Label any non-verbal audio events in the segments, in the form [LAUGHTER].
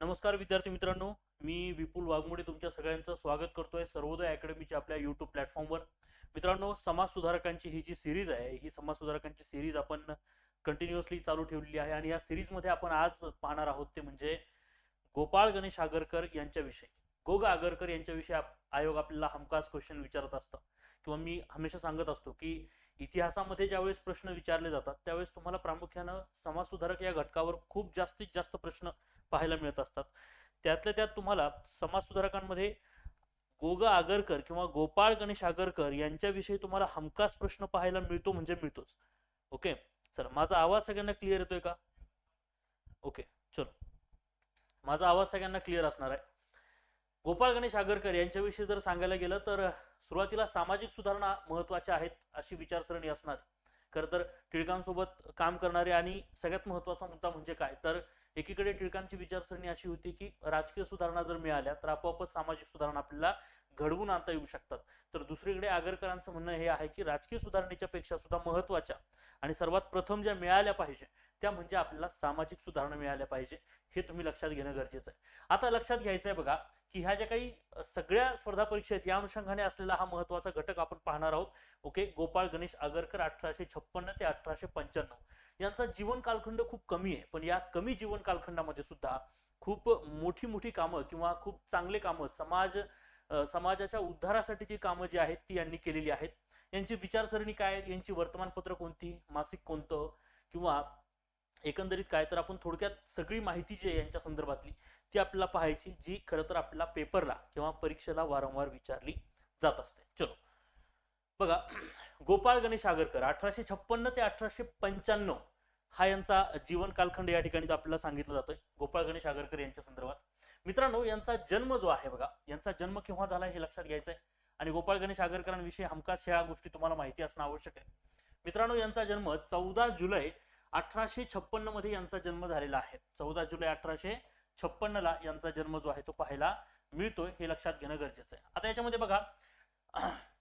नमस्कार विद्यार्थी मित्रांनो मी विपुल वाघमोडे तुमच्या सगळ्यांचं स्वागत करतोय सर्वोदय अकॅडमीच्या आपल्या युट्यूब प्लॅटफॉर्मवर मित्रांनो समाज सुधारकांची ही जी सिरीज आहे ही समाज सुधारकांची सिरीज आपण कंटिन्युअसली चालू ठेवलेली आहे आणि या सिरीजमध्ये आपण आज पाहणार आहोत ते म्हणजे गोपाळ गणेश आगरकर यांच्याविषयी. गोग आगरकर यांच्याविषयी आयोग आपल्याला हमखास क्वेश्चन विचारत असतं. किंवा मी हमेशा सांगत असतो की इतिहासामध्ये ज्यावेळेस प्रश्न विचारले जातात त्यावेळेस तुम्हाला प्रामुख्यानं समाज सुधारक या घटकावर खूप जास्तीत जास्त प्रश्न पाहायला मिळत असतात. त्यातल्या त्यात तुम्हाला समाज सुधारकांमध्ये गोगा आगरकर किंवा गोपाळ गणेश आगरकर यांच्याविषयी तुम्हाला हमखास प्रश्न पाहायला मिळतो म्हणजे मिळतोच. ओके? चला माझा आवाज सगळ्यांना क्लिअर येतोय का? ओके चलो. माझा आवाज सगळ्यांना क्लिअर असणार आहे. गोपाळ गणेश आगरकर यांच्याविषयी जर सांगायला गेलं तर सुरुवातीला सामाजिक सुधारणा महत्त्वाच्या आहेत अशी विचारसरणी असणार. खरं तर टिळकांसोबत काम करणारे आणि सगळ्यात महत्त्वाचा मुद्दा म्हणजे काय? तर एकीकडे टिळकांची विचारसरणी अशी होती की राजकीय सुधारणा जर मिळाल्या तर आपोआपच सामाजिक सुधारणा आपल्याला घडवून आणता येऊ शकतात. तर दुसरीकडे आगरकरांचं म्हणणं हे आहे की राजकीय सुधारणेच्या पेक्षा सुद्धा महत्त्वाच्या आणि सर्वात प्रथम ज्या मिळाल्या पाहिजे त्या म्हणजे आपल्याला सामाजिक सुधारणा मिळाल्या पाहिजे हे तुम्ही लक्षात घेणं गरजेचं आहे. आता लक्षात घ्यायचं आहे बघा की ह्या ज्या काही सगळ्या स्पर्धा परीक्षा आहेत या अनुषंगाने असलेला हा महत्त्वाचा घटक आपण पाहणार आहोत. ओके गोपाळ गणेश आगरकर अठराशे छप्पन्न ते अठराशे पंच्याण्णव. यांचा जीवन कालखंड खूप कमी आहे. पण या कमी जीवन कालखंडामध्ये सुद्धा खूप मोठी मोठी कामं किंवा खूप चांगले कामं समाज समाजाच्या समाजाच्या उद्धारासाठीची कामं जी आहेत ती यांनी केलेली आहेत. यांची विचारसरणी काय आहेत यांची वर्तमानपत्र कोणती? मासिक कोणतं? किंवा एकंदरीत काय? तर आपण थोडक्यात सगळी माहिती जी आहे यांच्या संदर्भातली ती आपल्याला पाहायची जी खरं तर आपल्याला पेपरला किंवा परीक्षेला वारंवार विचारली जात असते. चलो. बघा [CLEARS THROAT] गोपाळ गणेश आगरकर अठराशे छप्पन्न ते अठराशे पंच्याण्णव हा यांचा जीवन कालखंड या ठिकाणी आपल्याला सांगितलं जातोय गोपाळ गणेश आगरकर यांच्या संदर्भात. मित्रांनो यांचा जन्म जो आहे बघा यांचा जन्म केव्हा झाला हे लक्षात घ्यायचं आहे आणि गोपाळ गणेश आगरकरांविषयी हमखास ह्या गोष्टी तुम्हाला माहिती असणं आवश्यक आहे. मित्रांनो यांचा जन्म चौदा जुलै अठराशे छप्पन्नमध्ये यांचा जन्म झालेला आहे. चौदा जुलै अठराशे छप्पन्न ला यांचा जन्म जो आहे तो पाहायला मिळतोय हे लक्षात घेणं गरजेचं आहे. आता याच्यामध्ये बघा [CLEARS THROAT]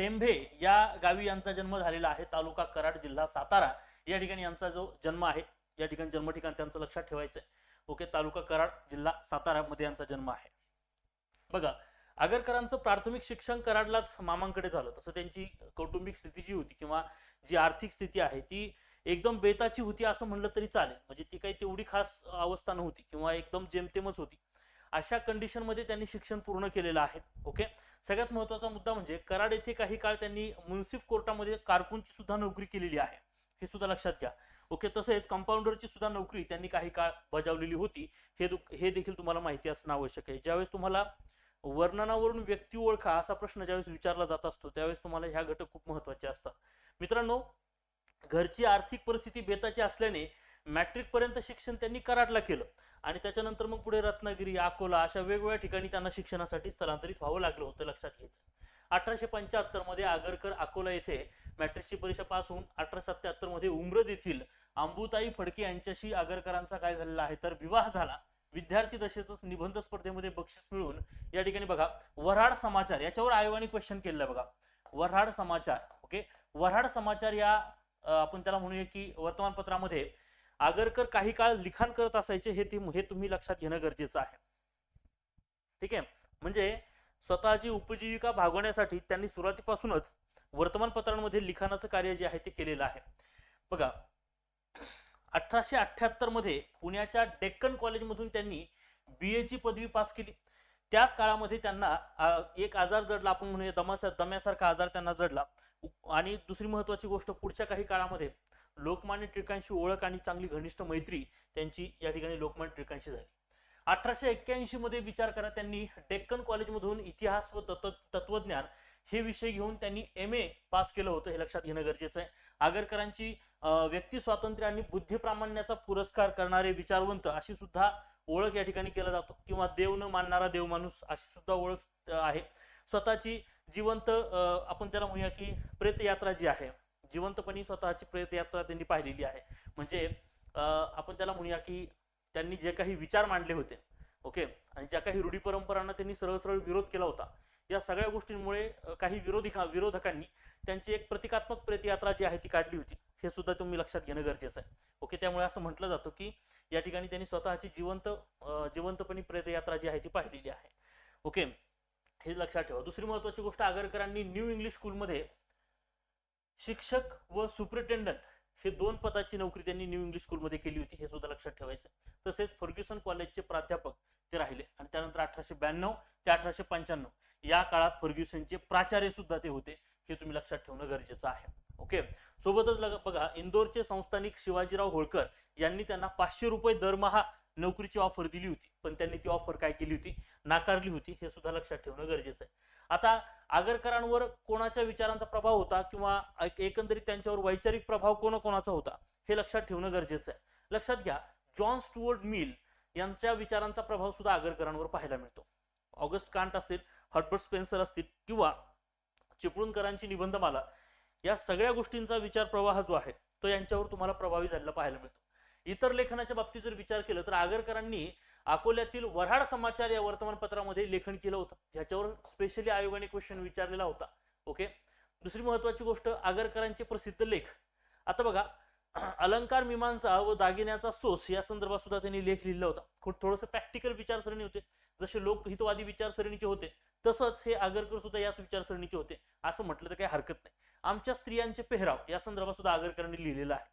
टेंभे या गावी यांचा जन्म झालेला आहे. तालुका कराड जिल्हा सातारा या ठिकाणी यांचा जो जन्म आहे या ठिकाणी जन्म ठिकाण त्यांचं लक्षात ठेवायचं आहे ओके तालुका कराड जिल्हा सातारा मध्ये यांचा जन्म आहे. बघा आगरकरांचं प्राथमिक शिक्षण कराडलाच मामांकडे झालं. तसं त्यांची कौटुंबिक स्थिती जी होती किंवा जी आर्थिक स्थिती आहे ती एकदम बेताची होती असं म्हणलं तरी चालेल. म्हणजे ती काही तेवढी खास अवस्था नव्हती किंवा एकदम जेमतेमच होती. अशा कंडिशनमध्ये त्यांनी शिक्षण पूर्ण केलेलं आहे. ओके सगळ्यात महत्त्वाचा मुद्दा म्हणजे कराड येथे काही काळ त्यांनी मुन्सिफ कोर्टामध्ये कारकूनची सुद्धा नोकरी केलेली आहे. हे सुद्धा लक्षात घ्या. ओके तसेच कंपाऊंडरची सुद्धा नोकरी त्यांनी काही काळ बजावलेली होती. हे दु- हे देखील तुम्हाला माहिती असणं आवश्यक आहे. ज्यावेळेस तुम्हाला वर्णनावरून व्यक्ती ओळखा असा प्रश्न ज्यावेळेस विचारला जात असतो त्यावेळेस तुम्हाला ह्या घटक खूप महत्त्वाचे असतात. मित्रांनो घरची आर्थिक परिस्थिती बेताची असल्याने मॅट्रिक पर्यंत शिक्षण त्यांनी कराडला केलं. आणि त्याच्यानंतर मग पुढे रत्नागिरी अकोला अशा वेगवेगळ्या ठिकाणी त्यांना शिक्षणासाठी स्थलांतरित व्हावं लागलं होतं लक्षात घ्यायचं. अठराशे पंच्याहत्तरमध्ये आगरकर अकोला येथे मॅट्रिकची परीक्षा पास होऊन अठराशे सत्याहत्तरमध्ये उमरज येथील अंबुताई फडके यांच्याशी आगरकरांचा काय झालेला आहे तर विवाह झाला. विद्यार्थी दशेच निबंध स्पर्धेमध्ये बक्षीस मिळून या ठिकाणी बघा वऱ्हाड समाचार याच्यावर आयोगाने क्वेश्चन केलेलं बघा. वऱ्हाड समाचार ओके वऱ्हाड समाचार या आपण त्याला म्हणूया की वर्तमानपत्रामध्ये आगरकर काही काळ लिखाण करत असायचे हे हे तुम्ही लक्षात घेणं गरजेचं आहे. ठीक आहे? म्हणजे स्वतःची उपजीविका भागवण्यासाठी त्यांनी सुरुवातीपासूनच वर्तमानपत्रांमध्ये लिखाणाचं कार्य जे आहे ते केलेलं आहे. बघा अठराशे अठ्ठ्याहत्तरमध्ये पुण्याच्या डेक्कन कॉलेजमधून त्यांनी बी ची पदवी पास केली. त्याच काळामध्ये त्यांना एक आजार जडला आपण म्हणूया दमासा दम्यासारखा आजार त्यांना जडला. आणि दुसरी महत्वाची गोष्ट पुढच्या काही काळामध्ये लोकमान्य टिळकांशी ओळख आणि चांगली घनिष्ठ मैत्री त्यांची या ठिकाणी लोकमान्य टिळकांशी झाली. अठराशे एक्क्याऐंशी मध्ये विचार करा त्यांनी डेक्कन कॉलेजमधून इतिहास व तत्व तत्वज्ञान हे विषय घेऊन त्यांनी एम ए पास केलं होतं हे लक्षात घेणं गरजेचं आहे. आगरकरांची व्यक्ती स्वातंत्र्य आणि बुद्धिप्रामाण्याचा पुरस्कार करणारे विचारवंत अशी सुद्धा ओळख या ठिकाणी केला जातो. किंवा देव न मानणारा देव माणूस अशी सुद्धा ओळख आहे. स्वतःची जिवंत आपण त्याला म्हणूया की प्रेतयात्रा जी आहे जिवंतपणी स्वतःची प्रेतयात्रा त्यांनी पाहिलेली आहे. म्हणजे आपण त्याला म्हणूया की त्यांनी जे काही विचार मांडले होते ओके? आणि ज्या काही रूढी परंपरांना त्यांनी सरळ सरळ विरोध केला होता या सगळ्या गोष्टींमुळे काही विरोधी विरोधकांनी त्यांची एक प्रतिकात्मक प्रेतयात्रा जी आहे ती काढली होती. हे सुद्धा तुम्ही लक्षात घेणं गरजेचं आहे. ओके? त्यामुळे असं म्हटलं जातं की या ठिकाणी त्यांनी स्वतःची जिवंत जिवंतपणी प्रेतयात्रा जी आहे ती पाहिलेली आहे. ओके? हे लक्षात ठेवा. दुसरी महत्वाची गोष्ट आगरकरांनी न्यू इंग्लिश स्कूलमध्ये शिक्षक व सुप्रिटेंडंट हे दोन पदाची नोकरी त्यांनी न्यू इंग्लिश स्कूलमध्ये केली होती हे सुद्धा लक्षात ठेवायचं. तसेच फर्ग्युसन कॉलेजचे प्राध्यापक ते राहिले. आणि त्यानंतर अठराशे ब्याण्णव ते अठराशे पंच्याण्णव या काळात फर्ग्युसनचे प्राचार्य सुद्धा ते होते हे तुम्ही लक्षात ठेवणं गरजेचं आहे. ओके? सोबतच लग- बघा इंदोरचे संस्थानिक शिवाजीराव होळकर यांनी त्यांना पाचशे रुपये दरमहा नोकरीची ऑफर दिली होती पण त्यांनी ती ऑफर काय केली होती? नाकारली होती. हे सुद्धा लक्षात ठेवणं गरजेचं आहे. आता आगरकरांवर कोणाच्या विचारांचा प्रभाव होता किंवा एक- एकंदरीत त्यांच्यावर वैचारिक प्रभाव कोणाकोणाचा होता हे लक्षात ठेवणं गरजेचं आहे. लक्षात घ्या जॉन स्टुअर्ड मिल यांच्या विचारांचा प्रभाव सुद्धा आगरकरांवर पाहायला मिळतो. ऑगस्ट कांट असतील हर्बर्ट स्पेन्सर असतील किंवा चिपळूणकरांची निबंधमाला या सगळ्या गोष्टींचा विचार प्रवाह जो आहे तो यांच्यावर तुम्हाला प्रभावी झालेला पाहायला मिळतो. इतर लेखनाच्या बाबतीत जर विचार केला तर आगरकरांनी अकोल्यातील वऱ्हाड समाचार या वर्तमानपत्रामध्ये लेखन केलं होतं. ह्याच्यावर स्पेशली आयोगाने क्वेश्चन विचारलेला होता. ओके दुसरी महत्वाची गोष्ट आगरकरांचे प्रसिद्ध लेख. आता बघा [CLEARS THROAT] अलंकार मीमांसा व दागिन्याचा सोस या संदर्भात सुद्धा त्यांनी लेख लिहिला होता. खूप थोडंसं प्रॅक्टिकल विचारसरणी होते. जसे लोकहितवादी विचारसरणीचे होते तसंच हे आगरकर सुद्धा याच विचारसरणीचे होते. असं म्हटलं तर काही हरकत नाही. आमच्या स्त्रियांचे पेहराव या संदर्भात सुद्धा आगरकरांनी लिहिलेलं आहे.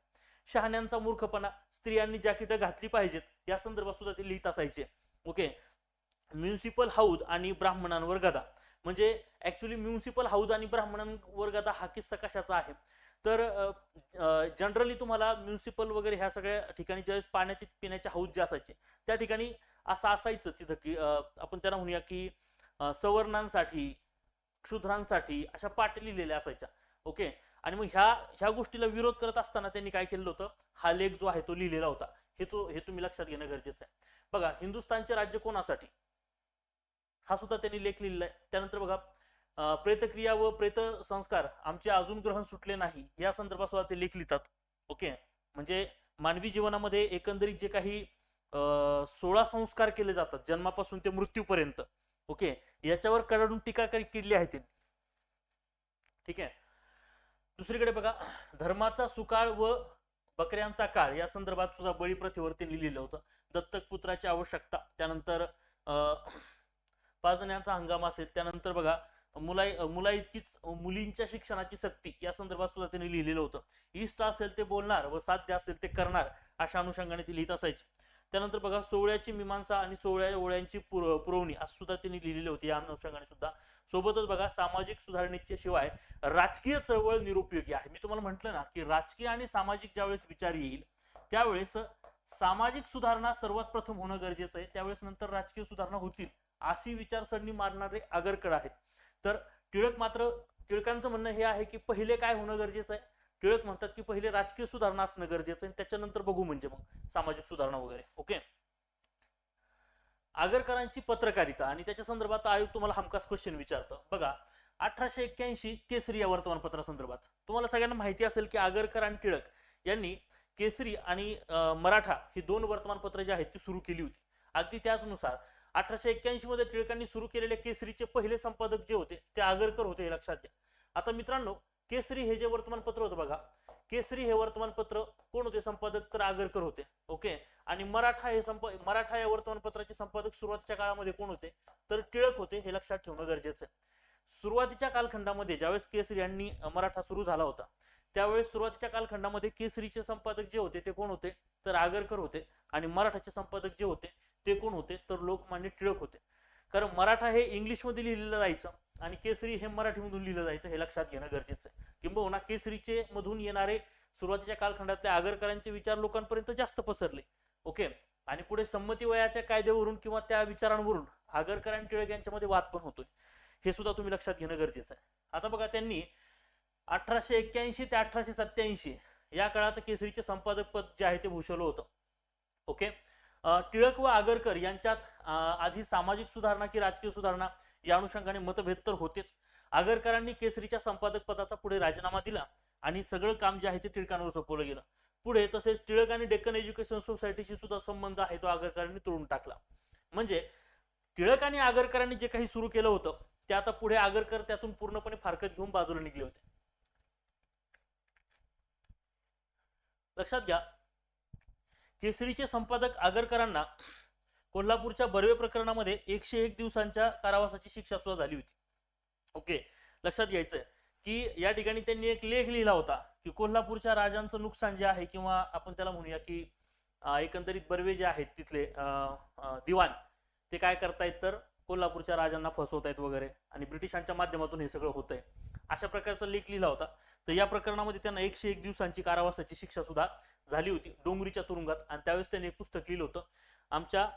शहाण्यांचा मूर्खपणा स्त्रियांनी जॅकेटं घातली पाहिजेत या संदर्भात सुद्धा ते लिहित असायचे. ओके म्युन्सिपल हौद आणि ब्राह्मणांवर गदा. म्हणजे ऍक्च्युली म्युन्सिपल हौद आणि ब्राह्मणांवर गदा हा किस्सा कशाचा आहे? तर जनरली तुम्हाला म्युन्सिपल वगैरे ह्या सगळ्या ठिकाणी ज्यावेळेस पाण्याचे पिण्याचे हौद जे असायचे त्या ठिकाणी असं असायचं तिथं की आपण त्यांना म्हणूया की सवर्णांसाठी क्षुद्रांसाठी अशा पाट लिहिलेल्या असायच्या. ओके आणि मग ह्या ह्या गोष्टीला विरोध करत असताना त्यांनी काय केलेलं होतं? हा लेख जो आहे तो लिहिलेला होता. हे तो हे तुम्ही लक्षात घेणं गरजेचं आहे. बघा हिंदुस्थानचे राज्य कोणासाठी? हा सुद्धा त्यांनी लेख लिहिलेला आहे. त्यानंतर बघा प्रेतक्रिया व प्रेत संस्कार आमचे अजून ग्रहण सुटले नाही. या संदर्भात सुद्धा ते लेख लिहितात. ओके? म्हणजे मानवी जीवनामध्ये एकंदरीत जे काही अं, सोळा संस्कार केले जातात जन्मापासून ते मृत्यूपर्यंत. ओके? याच्यावर कडाडून टीका केली आहे त्यांनी. ठीक आहे? दुसरीकडे बघा धर्माचा सुकाळ व बकऱ्यांचा काळ या संदर्भात सुद्धा बळी प्रथेवर त्यांनी लिहिलं होतं. दत्तक पुत्राची आवश्यकता. त्यानंतर अं, पाजण्याचा हंगाम असेल त्यानंतर बघा मुलाई मुला इतकीच मुलींच्या शिक्षणाची सक्ती या संदर्भात सुद्धा त्यांनी लिहिलेलं होतं. इष्ट असेल ते बोलणार व साध्य असेल ते करणार अशा अनुषंगाने ती लिहित असायचे. त्यानंतर बघा सोहळ्याची मीमांसा आणि सोहळ्या ओळ्यांची पुर- पुरवणी असं सुद्धा त्यांनी लिहिलेली होती. या अनुषंगाने सुद्धा सोबतच बघा सामाजिक सुधारणेच्या शिवाय राजकीय चळवळ निरुपयोगी आहे. मी तुम्हाला म्हटलं ना की राजकीय आणि सामाजिक ज्यावेळेस विचार येईल त्यावेळेस सामाजिक सुधारणा सर्वात प्रथम होणं गरजेचं आहे. त्यावेळेस नंतर राजकीय सुधारणा होतील अशी विचारसरणी मारणारे आगरकड आहेत. तर टिळक मात्र टिळकांचं म्हणणं हे आहे की पहिले काय होणं गरजेचं आहे? टिळक म्हणतात की पहिले राजकीय सुधारणा असणं गरजेचं आहे. आणि त्याच्यानंतर बघू म्हणजे मग सामाजिक सुधारणा वगैरे. ओके? आगरकरांची पत्रकारिता आणि त्याच्या संदर्भात आयोग तुम्हाला हमखास क्वेश्चन विचारतं. बघा अठराशे एक्क्याऐंशी केसरी या वर्तमानपत्रासंदर्भात. तुम्हाला सगळ्यांना माहिती असेल की आगरकर आणि टिळक यांनी केसरी आणि मराठा ही दोन वर्तमानपत्र जी आहेत ती सुरू केली होती. अगदी त्याचनुसार अठराशे एक्क्याऐंशी मध्ये टिळकांनी सुरू केलेले केसरीचे पहिले संपादक जे होते ते आगरकर होते हे लक्षात घ्या. आता मित्रांनो केसरी हे जे वर्तमानपत्र होतं बघा केसरी हे वर्तमानपत्र कोण होते? संपादक तर आगरकर होते. ओके? आणि मराठा हे संप मराठा या वर्तमानपत्राचे संपादक सुरुवातीच्या काळामध्ये कोण होते? तर टिळक होते हे लक्षात ठेवणं गरजेचं आहे. सुरुवातीच्या कालखंडामध्ये ज्यावेळेस केसरी यांनी मराठा सुरू झाला होता त्यावेळेस सुरुवातीच्या कालखंडामध्ये केसरीचे संपादक जे होते ते कोण होते? तर आगरकर होते. आणि मराठाचे संपादक जे होते ते कोण होते? तर लोकमान्य टिळक होते. कारण मराठा हे इंग्लिशमध्ये लिहिलेलं जायचं. आणि केसरी हे मराठीमधून लिहिलं जायचं हे लक्षात घेणं गरजेचं आहे. किंबहुना केसरीचे मधून येणारे सुरुवातीच्या कालखंडातले आगरकरांचे विचार लोकांपर्यंत जास्त पसरले. ओके? आणि पुढे संमती वयाच्या कायद्यावरून किंवा त्या विचारांवरून आगरकर आणि टिळक यांच्यामध्ये वाद पण होतोय. हे सुद्धा तुम्ही लक्षात घेणं गरजेचं आहे. आता बघा त्यांनी अठराशे एक्क्याऐंशी ते अठराशे सत्याऐंशी या काळात केसरीचे संपादक पद जे आहे ते भूषवलं होतं. ओके? टिळक व आगरकर यांच्यात आधी सामाजिक सुधारणा की राजकीय सुधारणा या अनुषंगाने मतभेद तर होतेच. आगरकरांनी केसरीच्या संपादक पदाचा पुढे राजीनामा दिला आणि सगळं काम जे आहे ते टिळकांवर सोपवलं गेलं. पुढे तसेच टिळक आणि डेक्कन एज्युकेशन सोसायटीशी सुद्धा संबंध आहे तो आगरकरांनी तोडून टाकला. म्हणजे टिळक आणि आगरकरांनी जे काही सुरू केलं होतं ते आता पुढे आगरकर त्यातून पूर्णपणे फारकत घेऊन बाजूला निघले होते. लक्षात घ्या केसरीचे संपादक आगरकरांना कोल्हापूरच्या बर्वे प्रकरणामध्ये एकशे एक दिवसांच्या कारावासाची शिक्षा सुद्धा झाली होती. ओके लक्षात घ्यायचंय की या ठिकाणी त्यांनी एक लेख लिहिला होता की कोल्हापूरच्या राजांचं नुकसान जे आहे किंवा आपण त्याला म्हणूया की एकंदरीत बर्वे जे आहेत तिथले दिवाण ते काय करतायत तर कोल्हापूरच्या राजांना फसवतायत वगैरे आणि ब्रिटिशांच्या माध्यमातून हे सगळं होतंय. अशा प्रकारचा लेख लिहिला होता. तर या प्रकरणामध्ये त्यांना एकशे एक दिवसांची कारावासाची शिक्षा सुद्धा झाली होती डोंगरीच्या तुरुंगात. आणि त्यावेळेस त्यांनी एक पुस्तक लिहिलं होतं. आमच्या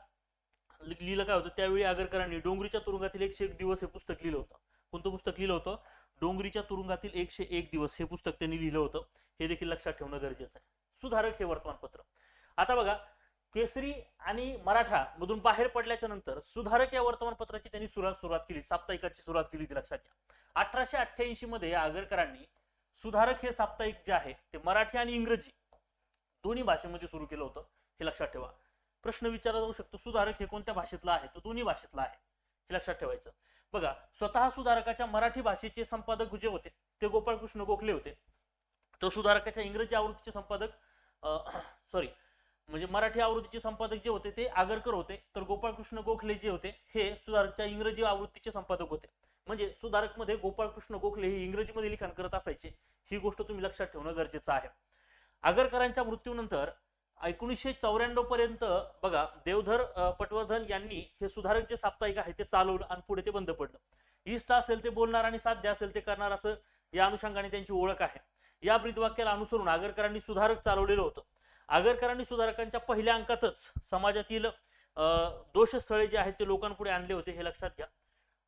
लिहिलं काय होतं त्यावेळी आगरकरांनी डोंगरीच्या तुरुंगातील एकशे एक दिवस हे पुस्तक लिहिलं होतं. कोणतं पुस्तक लिहिलं होतं? डोंगरीच्या तुरुंगातील एकशे एक दिवस हे पुस्तक त्यांनी लिहिलं होतं. हे देखील लक्षात ठेवणं गरजेचं आहे. सुधारक हे वर्तमानपत्र. आता बघा केसरी आणि मराठा मधून बाहेर पडल्याच्या नंतर सुधारक या वर्तमानपत्राची त्यांनी सुरुवात सुरुवात केली. साप्ताहिकाची सुरुवात केली ती लक्षात घ्या. अठराशे अठ्ठ्याऐंशी मध्ये आगरकरांनी सुधारक हे साप्ताहिक जे आहे ते मराठी आणि इंग्रजी दोन्ही भाषेमध्ये सुरू केलं होतं. हे लक्षात ठेवा. प्रश्न विचारला जाऊ शकतो सुधारक हे कोणत्या भाषेतला आहे? तो दोन्ही भाषेतला आहे. हे लक्षात ठेवायचं. बघा स्वतः सुधारकाच्या मराठी भाषेचे संपादक जे होते. ते गोपाळकृष्ण गोखले होते. तो सुधारकाच्या इंग्रजी आवृत्तीचे संपादक सॉरी म्हणजे मराठी आवृत्तीचे संपादक जे होते ते आगरकर होते. तर गोपाळकृष्ण गोखले जे होते हे सुधारकच्या इंग्रजी आवृत्तीचे संपादक होते. म्हणजे सुधारकमध्ये गोपाळकृष्ण गोखले हे इंग्रजीमध्ये लिखाण करत असायचे. ही गोष्ट तुम्ही लक्षात ठेवणं गरजेचं आहे. आगरकरांच्या मृत्यूनंतर एकोणीसशे चौऱ्याण्णव पर्यंत बघा देवधर पटवर्धन यांनी हे सुधारक जे साप्ताहिक आहे ते चालवलं आणि पुढे ते बंद पडलं. इष्ट असेल ते बोलणार आणि साध्य असेल ते करणार असं या अनुषंगाने त्यांची ओळख आहे. या ब्रीदवाक्याला अनुसरून आगरकरांनी सुधारक चालवलेलं होतं. आगरकरांनी सुधारकांच्या पहिल्या अंकातच समाजातील दोषस्थळे जे आहेत ते लोकांपुढे आणले होते हे लक्षात घ्या.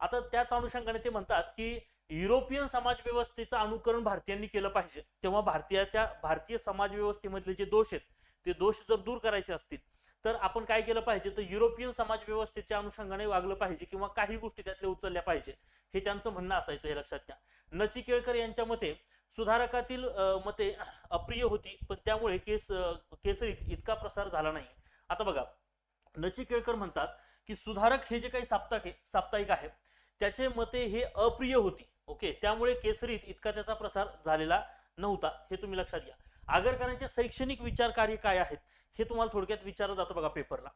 आता त्याच अनुषंगाने ते म्हणतात की युरोपियन समाज व्यवस्थेचं अनुकरण भारतीयांनी केलं पाहिजे. तेव्हा भारतीयाच्या भारतीय समाज व्यवस्थेमधले जे दोष आहेत ते दोष जर दूर करायचे असतील तर आपण काय केलं पाहिजे? तर युरोपियन समाज व्यवस्थेच्या अनुषंगाने वागलं पाहिजे किंवा काही गोष्टी त्यातल्या उचलल्या पाहिजे हे त्यांचं म्हणणं असायचं हे लक्षात घ्या. नचिकेळकर यांच्या मते सुधारकातील मते अप्रिय होती पण त्यामुळे केस केसरीत इतका प्रसार झाला नाही. आता बघा नचिकेळकर म्हणतात की सुधारक हे जे काही साप्ताहिक साप्ताहिक आहे त्याचे मते हे अप्रिय होती. ओके? त्यामुळे केसरीत इतका त्याचा प्रसार झालेला नव्हता हे तुम्ही लक्षात घ्या. आगरकरांचे शैक्षणिक विचार कार्य काय आहेत हे तुम्हाला थोडक्यात विचारलं जातं बघा पेपरला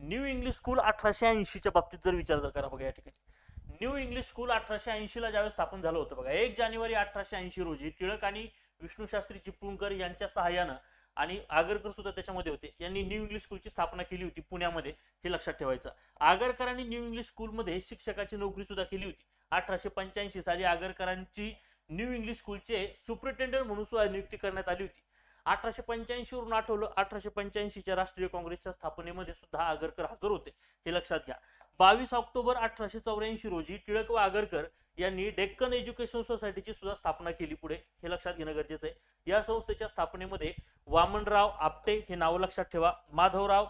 न्यू इंग्लिश स्कूल अठराशे ऐंशीच्या बाबतीत जर विचार जर करा बघा या ठिकाणी. न्यू इंग्लिश स्कूल अठराशे ऐंशीला ज्यावेळेस स्थापन झालं होतं बघा एक जानेवारी अठराशे ऐंशी रोजी टिळक आणि विष्णूशास्त्री चिपळूणकर यांच्या सहाय्यानं आणि आगरकर सुद्धा त्याच्यामध्ये होते. यांनी न्यू इंग्लिश स्कूलची स्थापना केली होती पुण्यामध्ये हे लक्षात ठेवायचं. आगरकरांनी न्यू इंग्लिश स्कूलमध्ये शिक्षकाची नोकरी सुद्धा केली होती. अठराशे पंच्याऐंशी साली आगरकरांची न्यू इंग्लिश स्कूलचे सुप्रिटेंडंट म्हणून सुद्धा नियुक्ती करण्यात आली होती. अठराशे पंच्याऐंशी वरून आठवलं अठराशे पंच्याऐंशीच्या राष्ट्रीय काँग्रेसच्या स्थापनेमध्ये सुद्धा आगरकर हजर होते. हे लक्षात घ्या. बावीस ऑक्टोबर अठराशे चौऱ्याऐंशी रोजी टिळक व आगरकर यांनी डेक्कन एज्युकेशन सोसायटीची सुद्धा स्थापना केली पुढे. हे लक्षात घेणं गरजेचं आहे. या संस्थेच्या स्थापनेमध्ये वामनराव आपटे हे नाव लक्षात ठेवा. माधवराव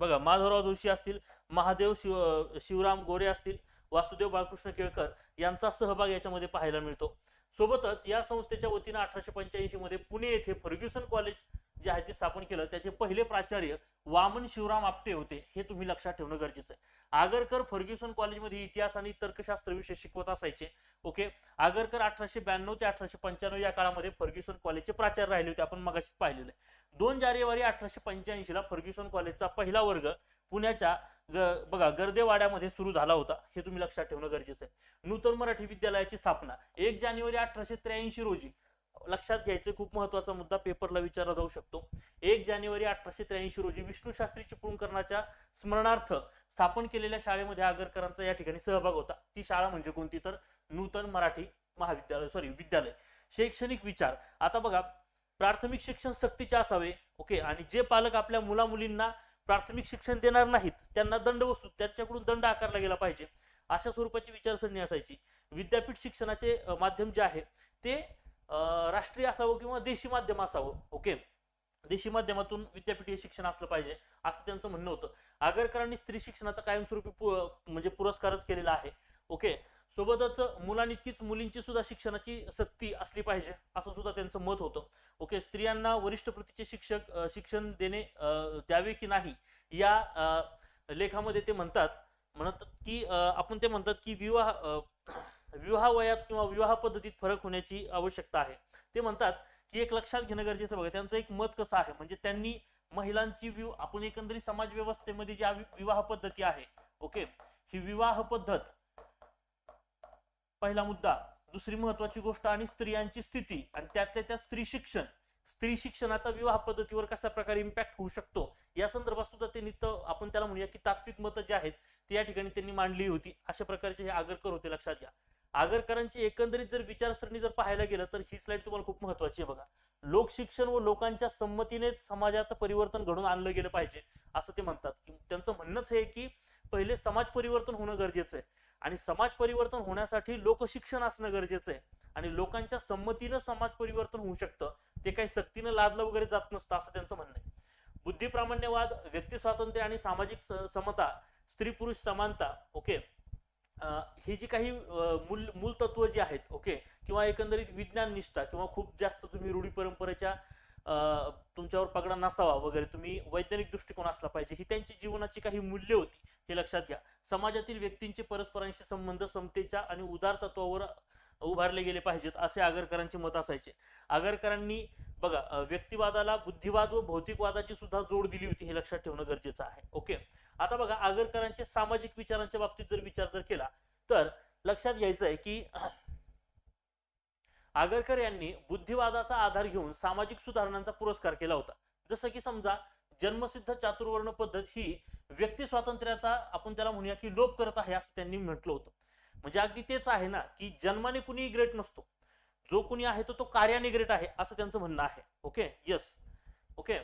बघा माधवराव जोशी असतील महादेव शिव शिवराम गोरे असतील वासुदेव बाळकृष्ण केळकर यांचा सहभाग याच्यामध्ये पाहायला मिळतो. सोबतच या संस्थेच्या वतीनं अठराशे पंच्याऐंशी मध्ये पुणे येथे फर्ग्युसन कॉलेज जे आहे ते स्थापन केलं. त्याचे पहिले प्राचार्य वामन शिवराम आपटे होते. हे तुम्ही लक्षात ठेवणं गरजेचं आहे. आगरकर फर्ग्युसन कॉलेजमध्ये इतिहास आणि तर्कशास्त्र विषय शिकवत असायचे. ओके? आगरकर अठराशे ब्याण्णव ते अठराशे पंच्याण्णव या काळामध्ये फर्ग्युसन कॉलेजचे प्राचार्य राहिले होते. आपण मगाशीच पाहिलेलं आहे. दोन जानेवारी अठराशे पंच्याऐंशी ला फर्ग्युसन कॉलेजचा पहिला वर्ग पुण्याच्या ग- बघा गर्देवाड्यामध्ये सुरू झाला होता. हे तुम्ही लक्षात ठेवणं गरजेचं आहे. नूतन मराठी विद्यालयाची स्थापना. एक जानेवारी अठराशे त्र्याऐंशी रोजी. लक्षात घ्यायचं खूप महत्त्वाचा मुद्दा पेपरला विचारला जाऊ शकतो. एक जानेवारी अठराशे त्र्याऐंशी रोजी विष्णू शास्त्री चिपळूणकरणाच्या स्मरणार्थ स्थापन केलेल्या शाळेमध्ये आगरकरांचा या ठिकाणी सहभाग होता. ती शाळा म्हणजे कोणती? तर नूतन मराठी महाविद्यालय सॉरी विद्यालय. शैक्षणिक विचार. आता बघा प्राथमिक शिक्षण सक्तीचे असावे ओके आणि जे पालक आपल्या मुला मुलींना प्राथमिक शिक्षण देणार नाहीत त्यांना दंड वस्तू त्यांच्याकडून दंड आकारला गेला पाहिजे अशा स्वरूपाची विचारसरणी असायची. विद्यापीठ शिक्षणाचे माध्यम जे आहे ते राष्ट्रीय असावं किंवा देशी माध्यम असावं ओके? देशी माध्यमातून विद्यापीठीय शिक्षण असलं पाहिजे असं त्यांचं म्हणणं होतं. आगरकरांनी स्त्री शिक्षणाचा कायमस्वरूपी पु- म्हणजे पुरस्कारच केलेला आहे ओके? सोबतच मुलांइतकीच मुलींची सुद्धा शिक्षणाची सक्ती असली पाहिजे असं सुद्धा त्यांचं मत होतं. ओके स्त्रियांना वरिष्ठ प्रतीचे शिक्षक शिक्षण देणे द्यावे की नाही या लेखामध्ये ते म्हणतात. म्हणत की आपण ते म्हणतात की विवाह विवाह वयात किंवा विवाह पद्धतीत फरक होण्याची आवश्यकता आहे. ते म्हणतात की एक लक्षात घेणं गरजेचं बघा त्यांचं एक मत कसं आहे? म्हणजे त्यांनी महिलांची विव आपण एकंदरीत समाज व्यवस्थेमध्ये जी विवाह पद्धती आहे ओके ही विवाह पद्धत पहिला मुद्दा दुसरी महत्वाची गोष्ट आणि स्त्रियांची स्थिती आणि त्यातल्या त्या स्त्री शिक्षण. स्त्री शिक्षणाचा विवाह पद्धतीवर कशा प्रकारे इम्पॅक्ट होऊ शकतो? या संदर्भात सुद्धा त्यांनी तर आपण त्याला म्हणूया की तात्विक मतं जे आहेत ते या ठिकाणी त्यांनी मांडली होती. अशा प्रकारचे हे आगरकर होते लक्षात घ्या. आगरकरांची एकंदरीत जर विचारसरणी जर पाहायला गेलं तर ही स्लाइड तुम्हाला खूप महत्वाची आहे बघा. लोकशिक्षण व लोकांच्या संमतीनेच समाजात परिवर्तन घडून आणलं गेलं पाहिजे असं ते म्हणतात. की त्यांचं म्हणणंच हे की पहिले समाज परिवर्तन होणं गरजेचं आहे. आणि समाज परिवर्तन होण्यासाठी लोकशिक्षण असणं गरजेचं आहे. आणि लोकांच्या संमतीनं समाज परिवर्तन होऊ शकतं. ते काही सक्तीनं लादलं वगैरे जात नसतं असं त्यांचं म्हणणं आहे. बुद्धिप्रामाण्यवाद व्यक्ती स्वातंत्र्य आणि सामाजिक समता स्त्री पुरुष समानता ओके? अं, ही जी काही मूल मूलतत्व जी आहेत ओके? किंवा एकंदरीत विज्ञान निष्ठा किंवा खूप जास्त तुम्ही रूढी परंपरेच्या तुमच्यावर पगडा नसावा वगैरे तुम्ही वैज्ञानिक दृष्टिकोन असला पाहिजे ही त्यांची जीवनाची काही मूल्य होती हे लक्षात घ्या. समाजातील व्यक्तींचे परस्परांशी संबंध समतेच्या आणि उदार तत्वावर उभारले गेले पाहिजेत असे आगरकरांचे मत असायचे. आगरकरांनी बघा व्यक्तिवादाला बुद्धिवाद व भौतिकवादाची सुद्धा जोड दिली होती हे लक्षात ठेवणं गरजेचं आहे. ओके? आता बघा आगरकरांचे सामाजिक विचारांच्या बाबतीत जर विचार जर केला तर लक्षात घ्यायचं आहे की आगरकर यांनी बुद्धिवादाचा आधार घेऊन सामाजिक सुधारणांचा पुरस्कार केला होता. जसं की समजा जन्मसिद्ध चातुर्वर्ण पद्धत ही व्यक्ती स्वातंत्र्याचा आपण त्याला म्हणूया की लोप करत आहे असं त्यांनी म्हटलं होतं. म्हणजे अगदी तेच आहे ना की जन्माने कुणी ग्रेट नसतो. जो कुणी आहे तो तो कार्याने ग्रेट आहे असं त्यांचं म्हणणं आहे. ओके यस ओके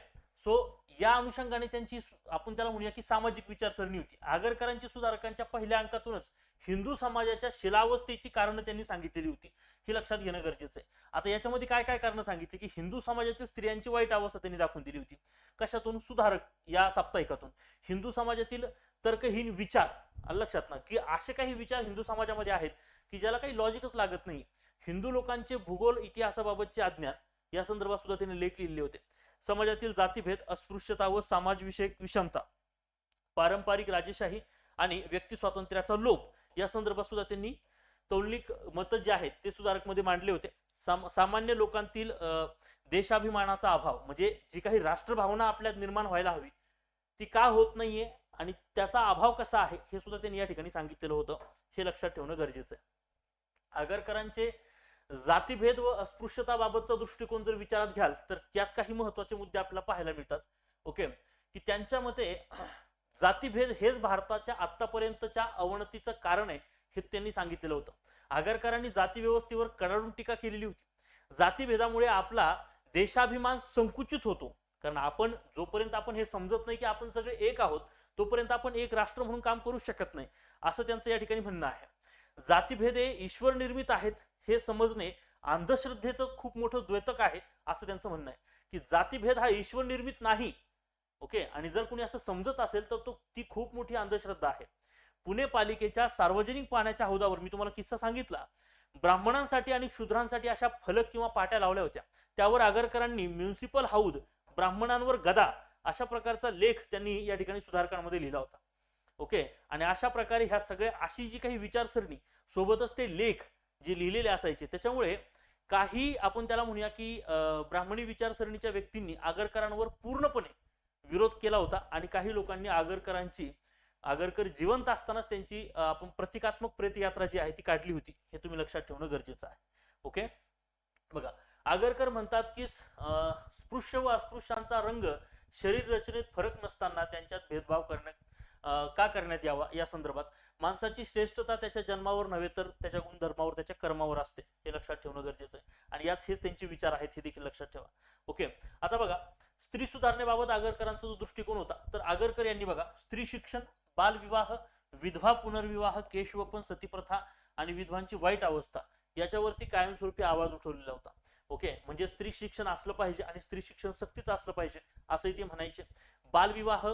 सो या अनुषंगाने त्यांची आपण त्याला म्हणूया की सामाजिक विचारसरणी होती. आगरकरांची सुधारकांच्या पहिल्या अंकातूनच हिंदू समाजाच्या शिलावस्थेची कारणं त्यांनी सांगितलेली होती. ही लक्षात घेणं गरजेचं आहे. आता याच्यामध्ये काय काय कारणं सांगितली की हिंदू समाजातील स्त्रियांची वाईट अवस्था त्यांनी दाखवून दिली होती. कशातून? सुधारक या साप्ताहिकातून. हिंदू समाजातील तर्कहीन विचार लक्षात ना की असे काही विचार हिंदू समाजामध्ये आहेत की ज्याला काही लॉजिकच लागत नाही हिंदू लोकांचे भूगोल इतिहासाबाबतचे अज्ञान या संदर्भात सुद्धा त्यांनी लेख लिहिले होते. समाजातील जातीभेद अस्पृश्यता व समाजविषयक विषमता पारंपरिक राजेशाही आणि व्यक्ती स्वातंत्र्याचा लोप या संदर्भात सुद्धा त्यांनी तौलिक मतं जे आहेत ते सुधारकमध्ये मांडले होते. साम- सामान्य लोकांतील देशाभिमानाचा अभाव म्हणजे जी काही राष्ट्रभावना आपल्यात निर्माण व्हायला हवी ती का होत नाहीये आणि त्याचा अभाव कसा आहे हे सुद्धा त्यांनी या ठिकाणी सांगितलेलं होतं. हे लक्षात ठेवणं गरजेचं आहे. आगरकरांचे जातीभेद व अस्पृश्यताबाबतचा दृष्टिकोन जर विचारात घ्याल तर त्यात काही महत्त्वाचे मुद्दे आपल्याला पाहायला मिळतात. ओके? की त्यांच्या मते [CLEARS THROAT] जातीभेद हेच भारताच्या आतापर्यंतच्या अवनतीचं कारण आहे हे त्यांनी सांगितलेलं होतं. आगरकरांनी जाती व्यवस्थेवर कडाडून टीका केलेली होती. जातीभेदामुळे आपला देशाभिमान संकुचित होतो. कारण आपण जोपर्यंत आपण हे समजत नाही की आपण सगळे एक आहोत तोपर्यंत आपण एक राष्ट्र म्हणून काम करू शकत नाही असं त्यांचं या ठिकाणी म्हणणं आहे. जातीभेद हे ईश्वर निर्मित आहेत हे समजणे अंधश्रद्धेचं खूप मोठं द्वेतक आहे असं त्यांचं म्हणणं आहे. की जातीभेद हा ईश्वर निर्मित नाही ओके? आणि जर कुणी असं समजत असेल तर तो ती खूप मोठी अंधश्रद्धा आहे. पुणे पालिकेच्या सार्वजनिक पाण्याच्या हौदावर मी तुम्हाला किस्सा सांगितला. ब्राह्मणांसाठी आणि शूद्रांसाठी अशा फलक किंवा पाट्या लावल्या होत्या. त्यावर आगरकरांनी म्युन्सिपल हौद ब्राह्मणांवर गदा अशा प्रकारचा लेख त्यांनी या ठिकाणी सुधारकांमध्ये लिहिला होता. ओके? आणि अशा प्रकारे ह्या सगळ्या अशी जी काही विचारसरणी सोबतच ते लेख जे लिहिलेले असायचे त्याच्यामुळे काही आपण त्याला म्हणूया की ब्राह्मणी विचारसरणीच्या व्यक्तींनी आगरकरांवर पूर्णपणे विरोध केला होता आणि काही लोकांनी आगरकरांची आगरकर जिवंत असतानाच त्यांची आपण प्रतिकात्मक प्रेतयात्रा जी आहे ती काढली होती. हे तुम्ही लक्षात ठेवणं गरजेचं आहे. ओके? बघा आगरकर म्हणतात की स्पृश्य व अस्पृश्यांचा रंग शरीर रचनेत फरक नसताना त्यांच्यात भेदभाव करण्यात का करण्यात यावा या संदर्भात? माणसाची श्रेष्ठता त्याच्या जन्मावर नव्हे तर त्याच्या गुणधर्मावर त्याच्या कर्मावर असते हे लक्षात ठेवणं गरजेचं आहे. आणि याच हेच त्यांचे विचार आहेत हे देखील लक्षात ठेवा. ओके. आता बघा स्त्री सुधारणेबाबत आगरकरांचा जो दृष्टिकोन होता तर आगरकर यांनी बघा स्त्री शिक्षण बालविवाह विधवा पुनर्विवाह केशवपन सतीप्रथा आणि विधवांची वाईट अवस्था याच्यावरती कायमस्वरूपी आवाज उठवलेला होता. ओके. म्हणजे स्त्री शिक्षण असलं पाहिजे आणि स्त्री शिक्षण सक्तीच असलं पाहिजे असंही ते म्हणायचे. बालविवाह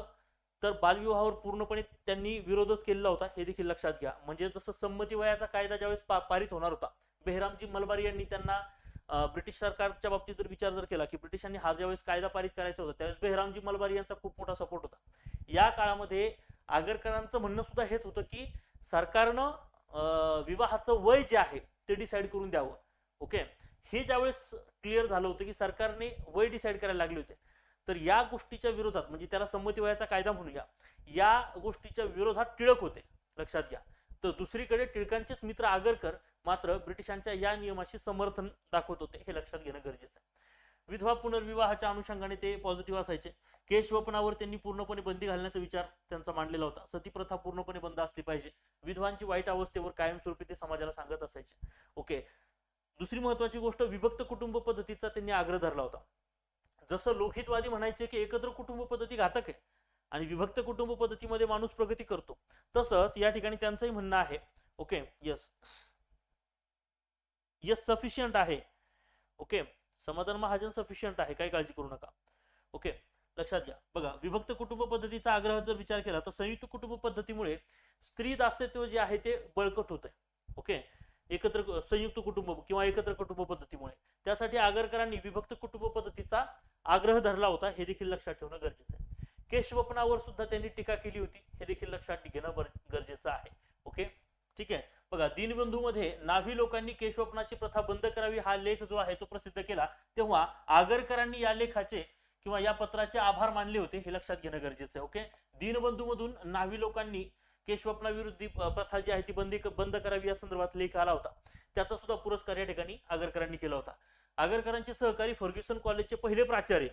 तर बालविवाहावर पूर्णपणे त्यांनी विरोधच केलेला होता हे देखील लक्षात घ्या. म्हणजे जसं संमती वयाचा कायदा ज्यावेळेस पा- पारित होणार होता बेहरामजी मलबारी यांनी त्यांना ब्रिटिश सरकारच्या बाबतीत जर विचार जर केला की ब्रिटिशांनी हा ज्यावेळेस कायदा पारित करायचा होता त्यावेळेस बेहरामजी मलबारी यांचा खूप मोठा सपोर्ट होता. या काळामध्ये आगरकरांचं म्हणणं सुद्धा हेच होतं की सरकारनं विवाहाचं वय जे आहे ते डिसाईड करून द्यावं. ओके? हे ज्यावेळेस क्लिअर झालं होतं की सरकारने वय डिसाईड करायला लागले होते तर या गोष्टीच्या विरोधात म्हणजे त्याला संमती वयाचा कायदा म्हणूया या गोष्टीच्या विरोधात टिळक होते लक्षात घ्या. तर दुसरीकडे टिळकांचेच मित्र आगरकर मात्र ब्रिटिशांच्या या नियमाशी समर्थन दाखवत होते हे लक्षात घेणं गरजेचं आहे. विधवा पुनर्विवाहाच्या अनुषंगाने ते पॉझिटिव्ह असायचे. केशवपनावर त्यांनी पूर्णपणे बंदी घालण्याचा विचार त्यांचा मांडलेला होता. सती प्रथा पूर्णपणे बंद असली पाहिजे. विधवांची वाईट अवस्थेवर कायमस्वरूपी ते समाजाला सांगत असायचे. ओके. दुसरी महत्वाची गोष्ट विभक्त कुटुंब पद्धतीचा त्यांनी आग्रह धरला होता. जसं लोकहितवादी म्हणायचे की एकत्र कुटुंब पद्धती घातक आहे आणि विभक्त कुटुंब पद्धतीमध्ये माणूस प्रगती करतो. तसंच या ठिकाणी त्यांचंही म्हणणं आहे. ओके यस यस सफिशियंट आहे. ओके समाधान महाजन सफिशियंट आहे. काही काळजी करू नका. ओके लक्षात घ्या. बघा विभक्त कुटुंब पद्धतीचा आग्रह जर विचार केला तर संयुक्त कुटुंब पद्धतीमुळे स्त्री दास्यत्व जे आहे ते बळकट होत आहे ओके एकत्र संयुक्त कुटुंब किंवा एकत्र कुटुंब पद्धतीमुळे. त्यासाठी आगरकरांनी विभक्त कुटुंब पद्धतीचा आग्रह धरला होता हे देखील लक्षात ठेवणं गरजेचं आहे. केशवपनावर सुद्धा त्यांनी टीका केली होती हे देखील लक्षात घेणं गरजेचं आहे. ओके? ठीक आहे? बघा दीनबंधूमध्ये नाभी लोकांनी केशवपनाची प्रथा बंद करावी हा लेख जो आहे तो प्रसिद्ध केला तेव्हा आगरकरांनी या लेखाचे किंवा या पत्राचे आभार मानले होते हे लक्षात घेणं गरजेचं आहे. ओके? दीनबंधूमधून नाभी लोकांनी केशवपनाविरुद्ध प्रथा जी आहे ती बंदी बंद करावी या संदर्भात लेख आला होता. त्याचा सुद्धा पुरस्कार या ठिकाणी आगरकरांनी केला होता. आगरकरांचे सहकारी फर्ग्युसन कॉलेजचे पहिले प्राचार्य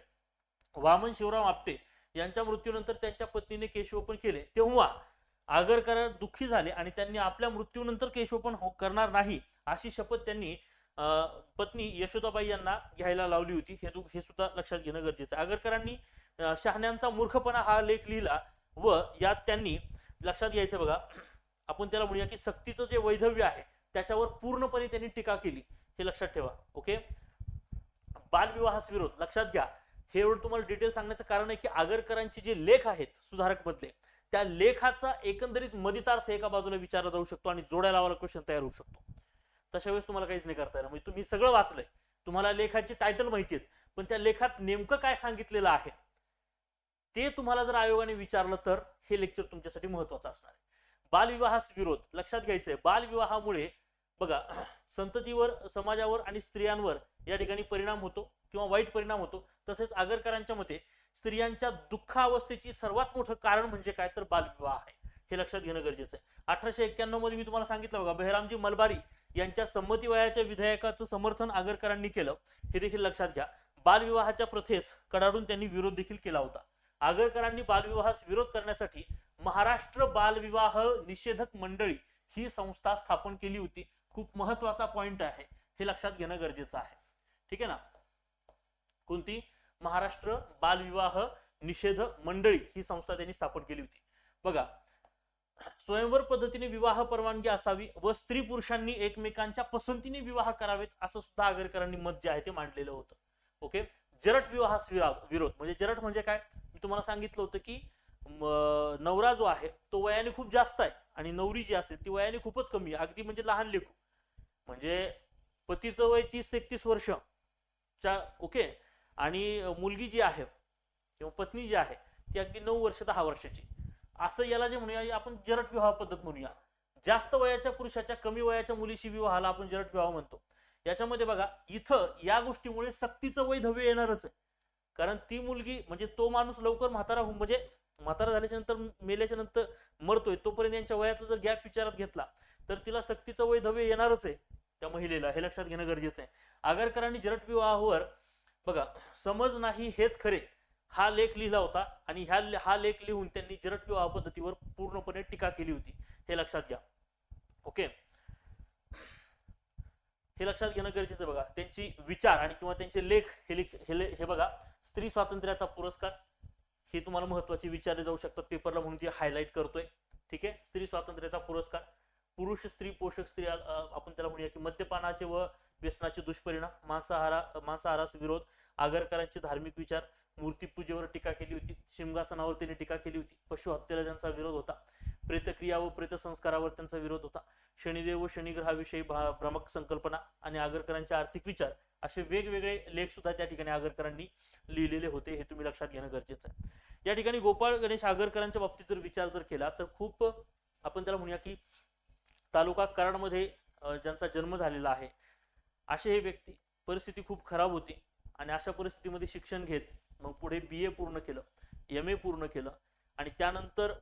वामन शिवराम आपटे यांच्या मृत्यूनंतर त्यांच्या पत्नीने केशवपन केले. तेव्हा आगरकर दुःखी झाले आणि त्यांनी आपल्या मृत्यूनंतर केशवपन हो- करणार नाही अशी शपथ त्यांनी पत्नी यशोदाबाई यांना घ्यायला लावली होती. हे दुःख हे सुद्धा लक्षात घेणं गरजेचं आहे. आगरकरांनी शहाण्यांचा मूर्खपणा हा लेख लिहिला व यात त्यांनी लक्षात घ्यायचं बघा. आपण त्याला म्हणूया की सक्तीचं जे वैधव्य आहे त्याच्यावर पूर्णपणे त्यांनी टीका केली. हे लक्षात ठेवा ओके? बालविवाहास विरोध लक्षात घ्या. हे एवढं तुम्हाला डिटेल सांगण्याचं कारण आहे की आगरकरांचे जे लेख आहेत सुधारक मधले त्या लेखाचा एकंदरीत मदितार्थ एका बाजूला विचारला जाऊ शकतो आणि जोड्या लावायला क्वेश्चन तयार होऊ शकतो. तशा वेळेस तुम्हाला काहीच नाही करता येणार. म्हणजे तुम्ही सगळं वाचलंय. तुम्हाला लेखाची टायटल माहिती आहेत. पण त्या लेखात नेमकं काय सांगितलेलं आहे? ते तुम्हाला जर आयोगाने विचारलं तर हे लेक्चर तुमच्यासाठी महत्वाचं असणार आहे. बालविवाहास विरोध लक्षात घ्यायचंय. बालविवाहामुळे बघा [CLEARS THROAT] संततीवर समाजावर आणि स्त्रियांवर या ठिकाणी परिणाम होतो किंवा वाईट परिणाम होतो. तसेच आगरकरांच्या मते स्त्रियांच्या दुःखावस्थेची सर्वात मोठं कारण म्हणजे काय? तर बालविवाह आहे. हे लक्षात घेणं गरजेचं आहे. अठराशे एक्क्याण्णवमध्ये मी तुम्हाला सांगितलं बघा बहिरामजी मलबारी यांच्या संमती वयाच्या विधेयकाचं समर्थन आगरकरांनी केलं हे देखील लक्षात घ्या. बालविवाहाच्या प्रथेस कडाडून त्यांनी विरोध देखील केला होता. आगरकरांनी बालविवाहास विरोध करण्यासाठी महाराष्ट्र बालविवाह निषेधक मंडळी ही संस्था स्थापन केली होती. खूप महत्त्वाचा पॉइंट आहे. हे लक्षात घेणं गरजेचं आहे. ठीक आहे ना? कोणती? महाराष्ट्र बालविवाह निषेध मंडळी ही संस्था त्यांनी स्थापन केली होती. बघा स्वयंवर पद्धतीने विवाह परवानगी असावी व स्त्री पुरुषांनी एकमेकांच्या पसंतीने विवाह करावेत असं सुद्धा आगरकरांनी मत जे आहे ते मांडलेलं होतं. ओके? जरट विवाहास विरोध. म्हणजे जरट म्हणजे काय? मी तुम्हाला सांगितलं होतं की नवरा जो आहे तो वयाने खूप जास्त आहे आणि नवरी जी असते ती वयाने खूपच कमी आहे. अगदी म्हणजे लहान लेखू म्हणजे पतीचं वय तीस एकतीस वर्ष च्या ओके? आणि मुलगी जी आहे किंवा पत्नी जी आहे ती अगदी नऊ वर्ष दहा वर्षाची. असं याला जे म्हणूया आपण जरट विवाह पद्धत म्हणूया. जास्त वयाच्या पुरुषाच्या कमी वयाच्या मुलीशी विवाहाला आपण जरट विवाह म्हणतो. याच्यामध्ये बघा इथं या गोष्टीमुळे सक्तीचं वैधव्य येणारच आहे. कारण ती मुलगी म्हणजे तो माणूस लवकर म्हातारा होऊन म्हणजे म्हातारा झाल्याच्यानंतर मेल्याच्या नंतर मरतोय. तोपर्यंत यांच्या वयातला जर गॅप विचारात घेतला तर तिला सक्तीचं वय धवे येणारच आहे त्या महिलेला. हे लक्षात घेणं गरजेचं आहे. आगरकरांनी जरट विवाहावर बघा समज नाही हेच खरे. हा लेख लिहिला होता आणि ह्या हा लेख लिहून त्यांनी जरट विवाह पद्धतीवर पूर्णपणे टीका केली होती. हे लक्षात घ्या. ओके? हे लक्षात घेणं गरजेचं आहे बघा. त्यांची विचार आणि किंवा त्यांचे लेख हे लिख हे ले- हे बघा. स्त्री स्वातंत्र्याचा पुरस्कार. हे तुम्हाला महत्त्वाचे विचारले जाऊ शकतात. पेपरला म्हणून ते हायलाईट करतोय. ठीक आहे? स्त्री स्वातंत्र्याचा पुरस्कार. पुरुष स्त्री पोषक स्त्री आपण त्याला म्हणूया की मद्यपानाचे व व्यसनाचे दुष्परिणाम मांसाहारा मांसाहारास विरोध आगरकरांचे धार्मिक विचार मूर्तीपूजेवर टीका केली होती शिमगासनावर त्यांनी टीका केली होती पशु हत्येला त्यांचा विरोध होता प्रेतक्रिया व प्रेतसंस्कारावर त्यांचा विरोध होता शनिदेव व शनिग्रहाविषयी भा- भ्रमक संकल्पना आणि आगरकरांचे आर्थिक विचार असे वेगवेगळे लेख सुद्धा त्या ठिकाणी आगरकरांनी लिहिलेले होते हे तुम्ही लक्षात घेणं गरजेचं आहे. या ठिकाणी गोपाळ गणेश आगरकरांच्या बाबतीत जर विचार जर केला तर खूप आपण त्याला म्हणूया की तालुका कराडमध्ये ज्यांचा जन्म झालेला आहे असे हे व्यक्ती परिस्थिती खूप खराब होती आणि अशा परिस्थितीमध्ये शिक्षण घेत मग पुढे बी ए पूर्ण केलं एम ए पूर्ण केलं आणि त्यानंतर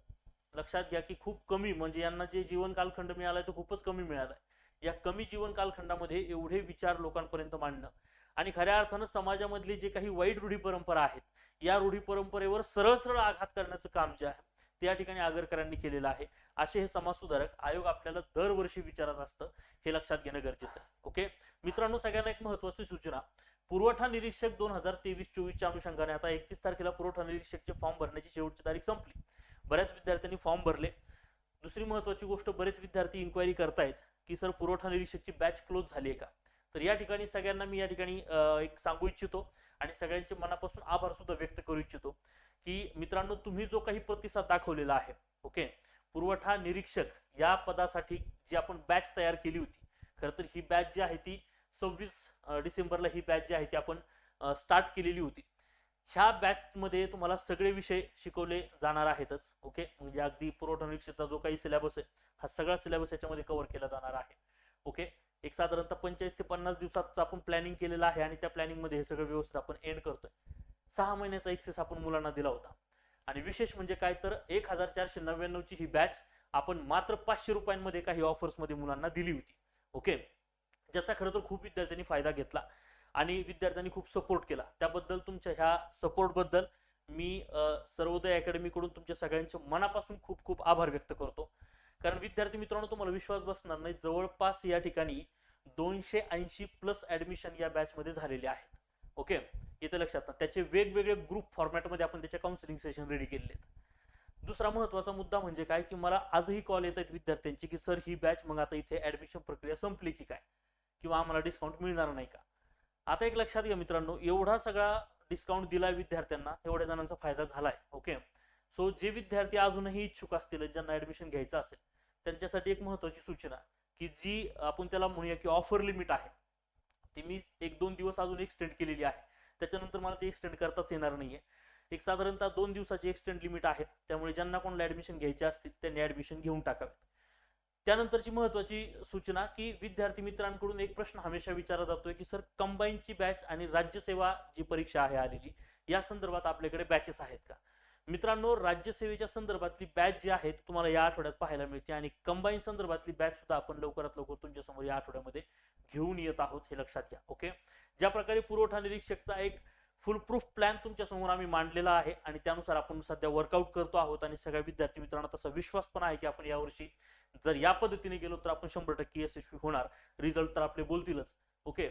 लक्षात घ्या की खूप कमी म्हणजे यांना जे जीवन कालखंड मिळालाय तो खूपच कमी मिळालाय. या कमी जीवन कालखंडामध्ये एवढे विचार लोकांपर्यंत मांडणं. आणि खऱ्या अर्थानं समाजामधले जे काही वाईट रूढी परंपरा आहेत या रूढी परंपरेवर सरळ सरळ आघात करण्याचं काम जे आहे ते या ठिकाणी आगरकरांनी केलेलं आहे. असे हे समाजसुधारक आयोग आपल्याला दरवर्षी विचारत असतं हे लक्षात घेणं गरजेचं आहे. ओके? मित्रांनो सगळ्यांना एक महत्वाची सूचना. पुरवठा निरीक्षक दोन हजार तेवीस चोवीसच्या अनुषंगाने आता एकतीस तारखेला पुरवठा निरीक्षकचे फॉर्म भरण्याची शेवटची तारीख संपली. बऱ्याच विद्यार्थ्यांनी फॉर्म भरले. दुसरी महत्वाची गोष्ट बरेच विद्यार्थी इन्क्वायरी करतायत. की सर पुरवठा निरीक्षकची बॅच क्लोज झाली आहे का? तर या ठिकाणी सगळ्यांना मी या ठिकाणी एक सांगू इच्छितो आणि सगळ्यांचे मनापासून आभार सुद्धा व्यक्त करू इच्छितो की मित्रांनो तुम्ही जो काही प्रतिसाद दाखवलेला आहे ओके पुरवठा निरीक्षक या पदासाठी जी आपण बॅच तयार केली होती खरं तर ही बॅच जी आहे ती सव्वीस डिसेंबरला ही बॅच जी आहे ती आपण स्टार्ट केलेली होती. ह्या बॅचमध्ये तुम्हाला सगळे विषय शिकवले जाणार आहेतच ओके म्हणजे अगदी पुरवठा निरीक्षेचा जो काही सिलेबस आहे हा सगळा सिलेबस याच्यामध्ये कव्हर केला जाणार आहे ओके एक साधारणतः पंचेचाळीस ते पन्नास दिवसाचं आपण प्लॅनिंग केलेलं आहे आणि त्या प्लॅनिंगमध्ये हे सगळं व्यवस्थित आपण एंड करतोय. सहा महिन्याचा एक्सेस आपण मुलांना दिला होता. आणि विशेष म्हणजे काय तर एक हजार चारशे नव्याण्णवची ही बॅच आपण मात्र पाचशे रुपयांमध्ये काही ऑफर्समध्ये मुलांना दिली होती ओके ज्याचा खरं तर खूप विद्यार्थ्यांनी फायदा घेतला. आणि विद्यार्थ्यांनी खूप सपोर्ट केला. त्याबद्दल तुमच्या ह्या सपोर्टबद्दल मी सर्वोदय अकॅडमीकडून तुमच्या सगळ्यांच्या मनापासून खूप खूप आभार व्यक्त करतो. कारण विद्यार्थी मित्रांनो तुम्हाला विश्वास बसणार नाही जवळपास या ठिकाणी दोनशे ऐंशी प्लस ऍडमिशन या बॅचमध्ये झालेले आहेत. ओके येते लक्षात ना? त्याचे वेगवेगळे ग्रुप फॉर्मॅटमध्ये आपण त्याचे काउन्सिलिंग सेशन रेडी केलेले आहेत. दुसरा महत्त्वाचा मुद्दा म्हणजे काय? की मला आजही कॉल येत आहेत विद्यार्थ्यांची की सर ही बॅच मग आता इथे ऍडमिशन प्रक्रिया संपली की काय? किंवा आम्हाला डिस्काउंट मिळणार नाही का? आता एक लक्षात घ्या मित्रांनो एवढा सगळा डिस्काउंट दिलाय विद्यार्थ्यांना एवढ्या जणांचा फायदा झालाय ओके सो जे विद्यार्थी अजूनही इच्छुक असतील ज्यांना ऍडमिशन घ्यायचं असेल त्यांच्यासाठी एक महत्वाची सूचना की जी आपण त्याला म्हणूया की ऑफर लिमिट आहे. ती मी एक दोन दिवस अजून एक्सटेंड केलेली आहे. त्याच्यानंतर मला ती एक्सटेंड करताच येणार नाहीये. एक साधारणतः दोन दिवसाची एक्सटेंड लिमिट आहे. त्यामुळे ज्यांना कोणाला ऍडमिशन घ्यायचे असतील त्यांनी ऍडमिशन घेऊन टाकावेत. त्यानंतरची महत्वाची सूचना की विद्यार्थी मित्रांकडून एक प्रश्न हमेशा विचारला जातोय की सर कंबाईनची बॅच आणि राज्यसेवा जी परीक्षा आहे आलेली या संदर्भात आपल्याकडे बॅचेस आहेत का? मित्रांनो राज्यसेवेच्या संदर्भातली बॅच जी आहे तुम्हाला या आठवड्यात पाहायला मिळते आणि कंबाईन संदर्भातली बॅच सुद्धा आपण लवकरात लवकर तुमच्यासमोर या आठवड्यामध्ये घेऊन येत आहोत हे लक्षात घ्या ओके? ज्या प्रकारे पुरवठा निरीक्षकचा एक फुल प्रूफ प्लॅन तुमच्यासमोर आम्ही मांडलेला आहे आणि त्यानुसार आपण सध्या वर्कआउट करतो आहोत आणि सगळ्या विद्यार्थी मित्रांना तसा विश्वास पण आहे की आपण यावर्षी जर या पद्धतीने गेलो तर आपण शंभर टक्के यशस्वी होणार. रिझल्ट तर आपले बोलतीलच. ओके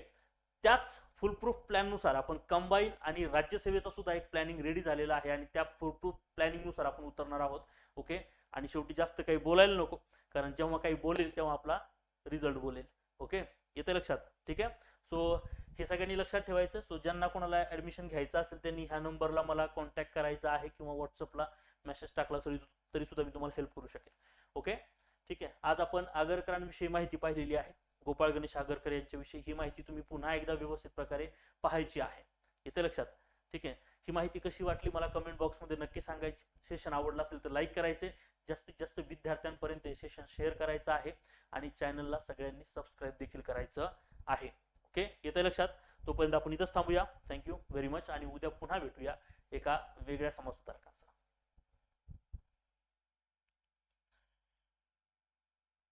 त्याच फुलप्रूफ प्लॅननुसार आपण कंबाईन आणि राज्यसेवेचा सुद्धा एक प्लॅनिंग रेडी झालेला आहे आणि त्या फुलप्रूफ प्लॅनिंगनुसार आपण उतरणार आहोत. ओके आणि शेवटी जास्त काही बोलायला नको. कारण जेव्हा काही बोलेल तेव्हा आपला रिझल्ट बोलेल. ओके येते लक्षात? ठीक आहे? सो हे सगळ्यांनी लक्षात ठेवायचं. सो ज्यांना कोणाला ऍडमिशन घ्यायचं असेल त्यांनी ह्या नंबरला मला कॉन्टॅक्ट करायचा आहे किंवा व्हॉट्सअपला मेसेज टाकला तरी तरी सुद्धा मी तुम्हाला हेल्प करू शकेन. ओके ठीक आहे? आज आपण आगरकरांविषयी माहिती पाहिलेली आहे. गोपाळ गणेश आगरकर यांच्याविषयी ही माहिती तुम्ही पुन्हा एकदा व्यवस्थित प्रकारे पाहायची आहे. येते लक्षात. ठीक आहे? ही माहिती कशी वाटली मला कमेंट बॉक्समध्ये नक्की सांगायची. सेशन आवडलं असेल तर लाईक करायचे. जास्तीत जास्त विद्यार्थ्यांपर्यंत हे सेशन शेअर करायचं आहे आणि चॅनलला सगळ्यांनी सबस्क्राईब देखील करायचं आहे. ओके येते लक्षात. तोपर्यंत आपण इथंच थांबूया. थँक्यू व्हेरी मच आणि उद्या पुन्हा भेटूया एका वेगळ्या समाजसुधारकाचा